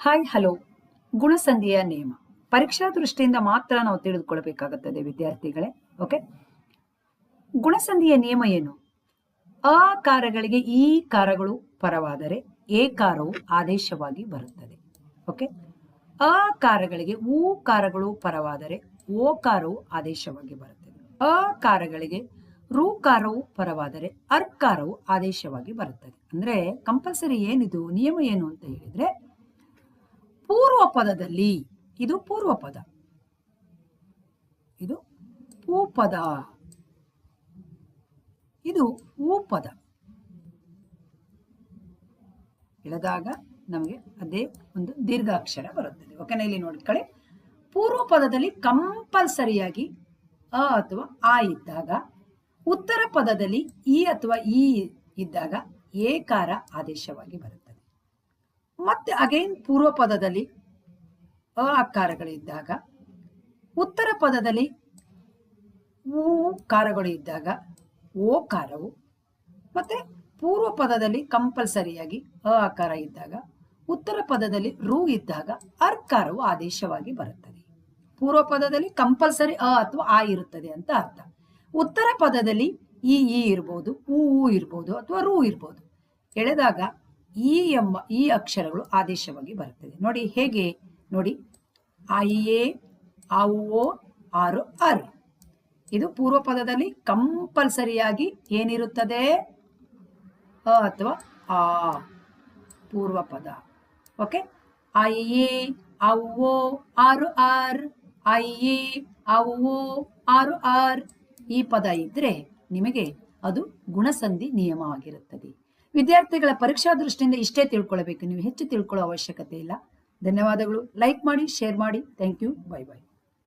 Hi, hello. ಗುಣಸಂಧಿಯ ನಿಯಮ. ಪರೀಕ್ಷಾ ದೃಷ್ಟಿಯಿಂದ ಮಾತ್ರ ನಾವು ತಿಳಿದುಕೊಳ್ಳಬೇಕಾಗುತ್ತದೆ, ವಿದ್ಯಾರ್ಥಿಗಳೇ. ಓಕೆ ಗುಣಸಂಧಿಯ ನಿಯಮ ಏನು? ಆ ಕಾರಗಳಿಗೆ ಈ ಕಾರಗಳು ಪರವಾದರೆ ಏ ಕಾರವು ಆದೇಶವಾಗಿ ಬರುತ್ತದೆ. ಓಕೆ ಆ ಕಾರಗಳಿಗೆ ಊ ಕಾರಗಳು ಪರವಾದರೆ ಓ ಕಾರವು ಆದೇಶವಾಗಿ ಬರುತ್ತದೆ. ಅ ಕಾರಗಳಿಗೆ ರು ಕಾರವು ಪರವಾದರೆ ಅರ್ಕಾರವು ಆದೇಶವಾಗಿ ಬರುತ್ತದೆ. ಅಂದ್ರೆ ಕಂಪಲ್ಸರಿ ಏನಿದು? ನಿಯಮ ಏನು ಅಂತ ಹೇಳಿದ್ರೆ ಪದದಲ್ಲಿ ಇದು ಪೂರ್ವ ಪದ. ಇದು ಪೂಪದ ಇದು ಊ ಪದ ಎಳೆದಾಗ ನಮಗೆ ಅದೇ ಒಂದು ದೀರ್ಘಾಕ್ಷರ ಬರುತ್ತದೆ. ಓಕೆನಾ ಇಲ್ಲಿ ನೋಡ್ಕೊಳ್ಳಿ ಪೂರ್ವ ಪದದಲ್ಲಿ ಕಂಪಲ್ಸರಿಯಾಗಿ ಅ ಅಥವಾ ಆ ಇದ್ದಾಗ, ಉತ್ತರ ಪದದಲ್ಲಿ ಈ ಅಥವಾ ಇ ಇದ್ದಾಗ ಏಕಾರ ಆದೇಶವಾಗಿ ಬರುತ್ತದೆ. ಮತ್ತೆ ಅಗೈನ್ ಪೂರ್ವ ಪದದಲ್ಲಿ ಅ ಆಕಾರಗಳಿದ್ದಾಗ ಉತ್ತರ ಪದದಲ್ಲಿ ಊ ಕಾರಗಳು ಇದ್ದಾಗ, ಓ ಕಾರವು, ಮತ್ತೆ ಪೂರ್ವ ಪದದಲ್ಲಿ ಕಂಪಲ್ಸರಿಯಾಗಿ ಅ ಆಕಾರ ಇದ್ದಾಗ, ಉತ್ತರ ಪದದಲ್ಲಿ ರು ಇದ್ದಾಗ ಅರ್ಕಾರವು ಆದೇಶವಾಗಿ ಬರುತ್ತದೆ. ಪೂರ್ವ ಪದದಲ್ಲಿ ಕಂಪಲ್ಸರಿ ಅ ಅಥವಾ ಆ ಇರುತ್ತದೆ ಅಂತ ಅರ್ಥ. ಉತ್ತರ ಪದದಲ್ಲಿ ಈ ಈ ಇರ್ಬೋದು, ಊ ಊ ಇರ್ಬೋದು ಅಥವಾ ರು ಇರ್ಬೋದು. ಎಳೆದಾಗ ಈ ಎಂಬ, ಈ ಅಕ್ಷರಗಳು ಆದೇಶವಾಗಿ ಬರುತ್ತದೆ. ನೋಡಿ ಹೇಗೆ ನೋಡಿ. ಐ ಎ ಓ ಆರು, ಆರ್. ಇದು ಪೂರ್ವ ಪದದಲ್ಲಿ ಕಂಪಲ್ಸರಿಯಾಗಿ ಏನಿರುತ್ತದೆ? ಅ ಅಥವಾ ಆ. ಪೂರ್ವ ಪದ. ಓಕೆ? ಐ ಎ ಓ ಆರು, ಆರ್. ಐ ಎ ಓ ಆರು, ಆರ್. ಈ ಪದ ಇದ್ರೆ ನಿಮಗೆ ಅದು ಗುಣಸಂಧಿ ನಿಯಮವಾಗಿರುತ್ತದೆ ವಿದ್ಯಾರ್ಥಿಗಳ ಪರೀಕ್ಷಾ ದೃಷ್ಟಿಯಿಂದ ಇಷ್ಟೇ ತಿಳ್ಕೊಳ್ಬೇಕು. ನೀವು ಹೆಚ್ಚು ತಿಳ್ಕೊಳ್ಳೋ ಅವಶ್ಯಕತೆ ಇಲ್ಲ. ಧನ್ಯವಾದಗಳು. ಲೈಕ್ ಮಾಡಿ ಶೇರ್ ಮಾಡಿ. Thank you bye bye